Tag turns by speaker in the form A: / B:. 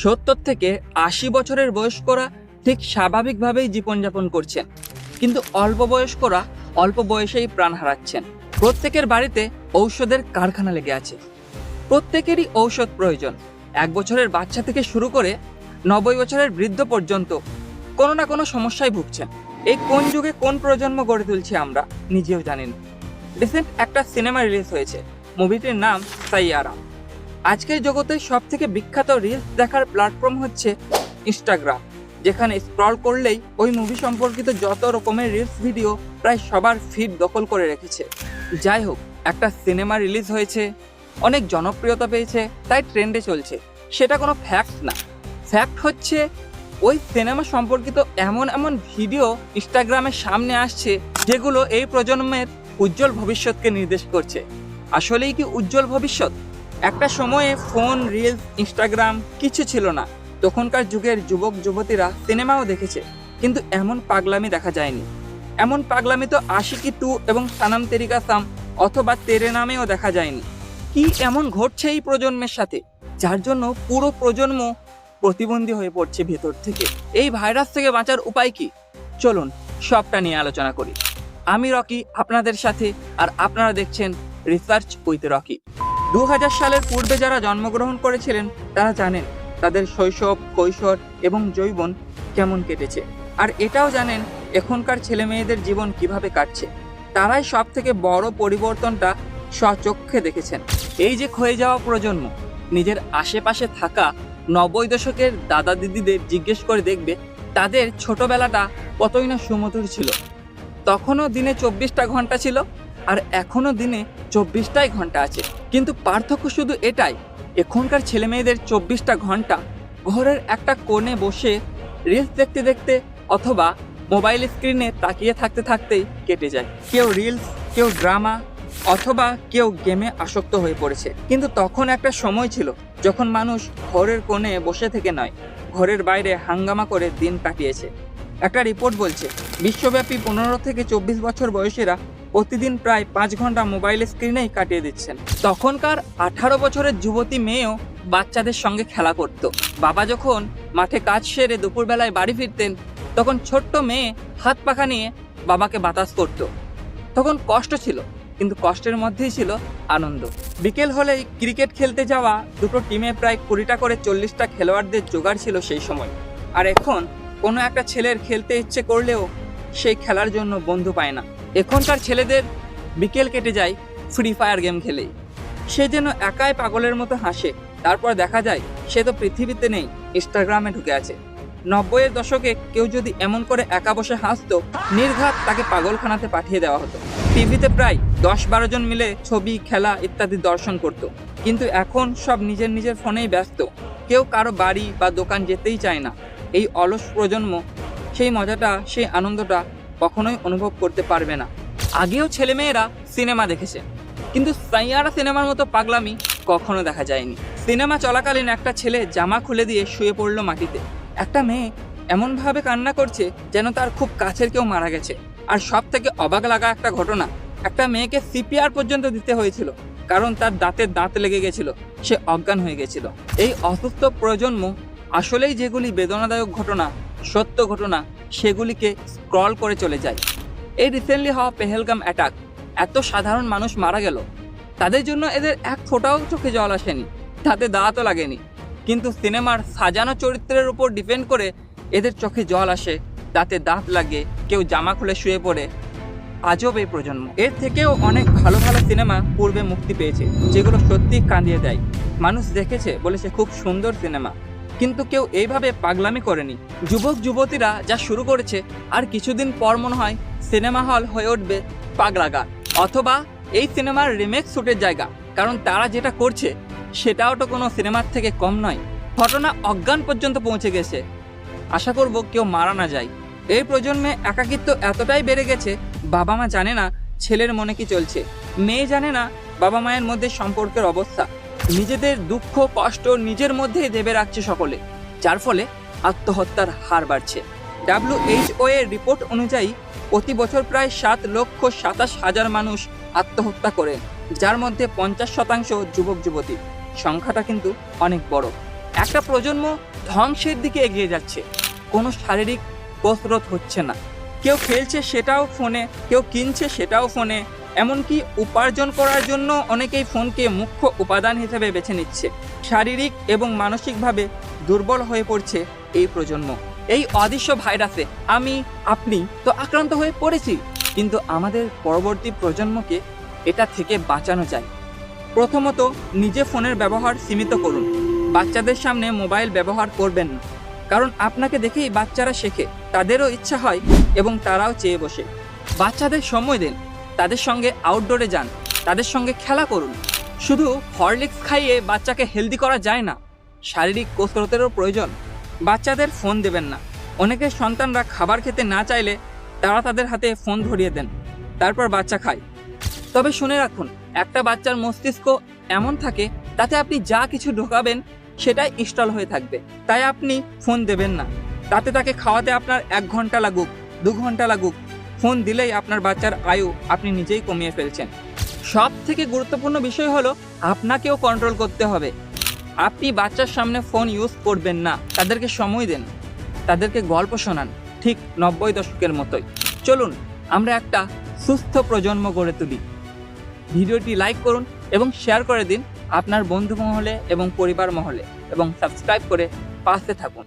A: সত্তর থেকে আশি বছরের বয়স্করা ঠিক স্বাভাবিকভাবেই জীবনযাপন করছেন। কিন্তু অল্প বয়স্করা অল্প বয়সেই প্রাণ হারাচ্ছেন। প্রত্যেকের বাড়িতে ঔষধের কারখানা লেগে আছে। প্রত্যেকেরই ঔষধ প্রয়োজন। এক বছরের বাচ্চা থেকে শুরু করে নব্বই বছরের বৃদ্ধ পর্যন্ত কোনো না কোনো সমস্যায় ভুগছেন। এই কোন যুগে কোন প্রজন্ম গড়ে তুলছি আমরা নিজেও জানি না। রিসেন্ট একটা সিনেমা রিলিজ হয়েছে। মুভিটির নাম সাইয়ারা। আজকের জগতে সব থেকে বিখ্যাত রিলস দেখার প্ল্যাটফর্ম হচ্ছে ইনস্টাগ্রাম যেখানে স্ক্রল করলেই ওই মুভি সম্পর্কিত যত রকমের রিলস ভিডিও প্রায় সবার ফিড দখল করে রেখেছে। যাই হোক, একটা সিনেমা রিলিজ হয়েছে, অনেক জনপ্রিয়তা পেয়েছে, তাই ট্রেন্ডে চলছে। সেটা কোনো ফ্যাক্ট না। ফ্যাক্ট হচ্ছে, ওই সিনেমা সম্পর্কিত এমন এমন ভিডিও ইনস্টাগ্রামের সামনে আসছে, যেগুলো এই প্রজন্মের উজ্জ্বল ভবিষ্যৎকে নির্দেশ করছে। আসলেই কি উজ্জ্বল ভবিষ্যৎ? একটা সময়ে ফোন রিলস ইনস্টাগ্রাম কিছু ছিল না। তখনকার যুগের যুবক, যুবতীরা সিনেমাও দেখেছে, কিন্তু এমন পাগলামি দেখা যায়নি। এমন পাগলামি তো আশিকি টু এবং সানাম তেরিকা সাম অথবা তেরে নামেও দেখা যায়নি। কি এমন ঘটছে এই প্রজন্মের সাথে, যার জন্য পুরো প্রজন্ম প্রতিবন্ধী হয়ে পড়ছে ভেতর থেকে? এই ভাইরাস থেকে বাঁচার উপায় কি? চলুন সবটা নিয়ে আলোচনা করি। আমি রকি, আপনাদের সাথে, আর আপনারা দেখছেন রিসার্চ উইথ রকি দু হাজার সালের পূর্বে যারা জন্মগ্রহণ করেছিলেন, তারা জানেন তাদের শৈশব, কৈশোর এবং যৌবন কেমন কেটেছে। আর এটাও জানেন এখনকার ছেলে মেয়েদের জীবন কীভাবে কাটছে। তারাই সব থেকে বড় পরিবর্তনটা স্বচক্ষে দেখেছেন। এই যে ক্ষয়ে যাওয়া প্রজন্ম, নিজের আশেপাশে থাকা নব্বই দশকের দাদা দিদিদের জিজ্ঞেস করে দেখবে, তাদের ছোটবেলাটা কতই না সুমধুর ছিল। তখনও দিনে চব্বিশটা ঘণ্টা ছিল, আর এখনও দিনে চব্বিশটাই ঘণ্টা আছে। কিন্তু পার্থক্য শুধু এটাই, এখনকার ছেলে মেয়েদের চব্বিশটা ঘণ্টা ঘরের একটা কোণে বসে রিলস দেখতে দেখতে অথবা মোবাইল স্ক্রিনে তাকিয়ে থাকতে থাকতেই কেটে যায়। কেউ রিলস কেউ ড্রামা অথবা কেউ গেমে আসক্ত হয়ে পড়েছে। কিন্তু তখন একটা সময় ছিল যখন মানুষ ঘরের কোণে বসে থেকে নয়, ঘরের বাইরে হাঙ্গামা করে দিন কাটিয়েছে। একটা রিপোর্ট বলছে, বিশ্বব্যাপী পনেরো থেকে চব্বিশ বছর বয়সীরা প্রতিদিন প্রায় পাঁচ ঘণ্টা মোবাইল স্ক্রিনেই কাটিয়ে দিচ্ছেন। তখনকার আঠারো বছরের যুবতী মেয়েও বাচ্চাদের সঙ্গে খেলা করত। বাবা যখন মাঠে কাজ সেরে দুপুরবেলায় বাড়ি ফিরতেন, তখন ছোট্ট মেয়ে হাত পাখা নিয়ে বাবাকে বাতাস করত। তখন কষ্ট ছিল, কিন্তু কষ্টের মধ্যেই ছিল আনন্দ। বিকেল হলেই ক্রিকেট খেলতে যাওয়া দুটো টিমে প্রায় কুড়িটা করে চল্লিশটা খেলোয়াড়দের জোগাড় ছিল সেই সময়। আর এখন কোনো একটা ছেলের খেলতে ইচ্ছে করলেও সেই খেলার জন্য বন্ধু পায় না। এখনকার ছেলেদের বিকেল কেটে যায় ফ্রি ফায়ার গেম খেলেই। সে যেন একাই পাগলের মতো হাসে। তারপর দেখা যায়, সে তো পৃথিবীতে নেই ইনস্টাগ্রামে ঢুকে আছে। নব্বইয়ের দশকে কেউ যদি এমন করে একা বসে হাসতো, নির্ঘাত তাকে পাগলখানাতে পাঠিয়ে দেওয়া হতো। টিভিতে প্রায় দশ বারো জন মিলে ছবি, খেলা ইত্যাদি দর্শন করত। কিন্তু এখন সব নিজের নিজের ফোনেই ব্যস্ত। কেউ কারও বাড়ি বা দোকান যেতেই চায় না। এই অলস প্রজন্ম, সেই মজাটা, সেই আনন্দটা কখনোই অনুভব করতে পারবে না। আগেও ছেলেমেয়েরা সিনেমা দেখেছে, কিন্তু সাইয়ারা সিনেমার মতো পাগলামি কখনো দেখা যায়নি। সিনেমা চলাকালীন একটা ছেলে জামা খুলে দিয়ে শুয়ে পড়ল মাটিতে। একটা মেয়ে এমনভাবে কান্না করছে যেন তার খুব কাছের কেউ মারা গেছে। আর সব থেকে অবাক লাগা একটা ঘটনা, একটা মেয়েকে সিপিআর পর্যন্ত দিতে হয়েছিল, কারণ তার দাঁতে দাঁত লেগে গেছিল, সে অজ্ঞান হয়ে গেছিল। এই অসুস্থ প্রজন্ম আসলেই যেগুলি বেদনাদায়ক ঘটনা, সত্য ঘটনা সেগুলিকে স্ক্রল করে চলে যায়। এই রিসেন্টলি হওয়া পেহেলগাম অ্যাটাক এত সাধারণ মানুষ মারা গেল। তাদের জন্য এদের এক ফোঁটাও চোখে জল আসেনি, তাতে দাঁতও লাগেনি। কিন্তু সিনেমার সাজানো চরিত্রের উপর ডিপেন্ড করে এদের চোখে জল আসে দাঁতে দাঁত লাগে, কেউ জামা খুলে শুয়ে পড়ে। আজব এই প্রজন্ম। এর থেকেও অনেক ভালো ভালো সিনেমা পূর্বে মুক্তি পেয়েছে, যেগুলো সত্যি কাঁদিয়ে দেয়। মানুষ দেখেছে বলেছে খুব সুন্দর সিনেমা। কিন্তু কেউ এইভাবে পাগলামি করেনি। যুবক, যুবতীরা যা শুরু করেছে, আর কিছুদিন পর মনে হয় সিনেমা হল হয়ে উঠবে পাগলাগা অথবা এই সিনেমার রিমেক শ্যুটের জায়গা, কারণ তারা যেটা করছে, সেটাও তো কোনো সিনেমার থেকে কম নয়। ঘটনা অজ্ঞান পর্যন্ত পৌঁছে গেছে। আশা করব কেউ মারা না যায়। এই প্রজন্মে একাকিত্ব এতটাই বেড়ে গেছে বাবা মা জানে না ছেলের মনে কি চলছে। মেয়ে জানে না বাবা মায়ের মধ্যে সম্পর্কের অবস্থা। নিজেদের দুঃখ, কষ্ট নিজের মধ্যেই দেবে রাখছে সকলে, যার ফলে আত্মহত্যার হার বাড়ছে। ডাব্লিউএইচও এর রিপোর্ট অনুযায়ী প্রতি বছর প্রায় সাত লক্ষ সাতাশ হাজার মানুষ আত্মহত্যা করে, যার মধ্যে পঞ্চাশ শতাংশ যুবক, যুবতী। সংখ্যাটা কিন্তু অনেক বড়। একটা প্রজন্ম ধ্বংসের দিকে এগিয়ে যাচ্ছে। কোনো শারীরিক কসরত হচ্ছে না। কেউ খেলছে সেটাও ফোনে, কেউ কিনছে সেটাও ফোনে এমনকি উপার্জন করার জন্য অনেকেই ফোনকে মুখ্য উপাদান হিসেবে বেছে নিচ্ছে। শারীরিক এবং মানসিকভাবে দুর্বল হয়ে পড়ছে এই প্রজন্ম। এই অদৃশ্য ভাইরাসে আমি, আপনি তো আক্রান্ত হয়ে পড়েছি। কিন্তু আমাদের পরবর্তী প্রজন্মকে এটা থেকে বাঁচানো যায়। প্রথমত, নিজে ফোনের ব্যবহার সীমিত করুন। বাচ্চাদের সামনে মোবাইল ব্যবহার করবেন না। কারণ আপনাকে দেখেই বাচ্চারা শেখে, তাদেরও ইচ্ছা হয় এবং তারাও চেয়ে বসে। বাচ্চাদের সময় দিন। তাদের সঙ্গে আউটডোরে যান, তাদের সঙ্গে খেলা করুন। শুধু হরলিক্স খাইয়ে বাচ্চাকে হেলদি করা যায় না, শারীরিক কসরতেরও প্রয়োজন। বাচ্চাদের ফোন দেবেন না। অনেকের সন্তানরা খাবার খেতে না চাইলে তারা তাদের হাতে ফোন ধরিয়ে দেন, তারপর বাচ্চা খায়। তবে শুনে রাখুন, একটা বাচ্চার মস্তিষ্ক এমন থাকে, তাতে আপনি যা কিছু ঢোকাবেন সেটাই ইনস্টল হয়ে থাকবে। তাই আপনি ফোন দেবেন না। তাতে তাকে খাওয়াতে আপনার এক ঘণ্টা লাগুক, দু ঘণ্টা লাগুক ফোন দিলেই আপনার বাচ্চার আয়ু আপনি নিজেই কমিয়ে ফেলছেন। সব থেকে গুরুত্বপূর্ণ বিষয় হলো, আপনাকেও কন্ট্রোল করতে হবে। আপনি বাচ্চার সামনে ফোন ইউজ করবেন না, তাদেরকে সময় দেন, তাদেরকে গল্প শোনান, ঠিক নব্বই দশকের মতোই। চলুন, আমরা একটা সুস্থ প্রজন্ম গড়ে তুলি। ভিডিওটি লাইক করুন এবং শেয়ার করে দিন আপনার বন্ধু মহলে এবং পরিবার মহলে এবং সাবস্ক্রাইব করে পাশে থাকুন।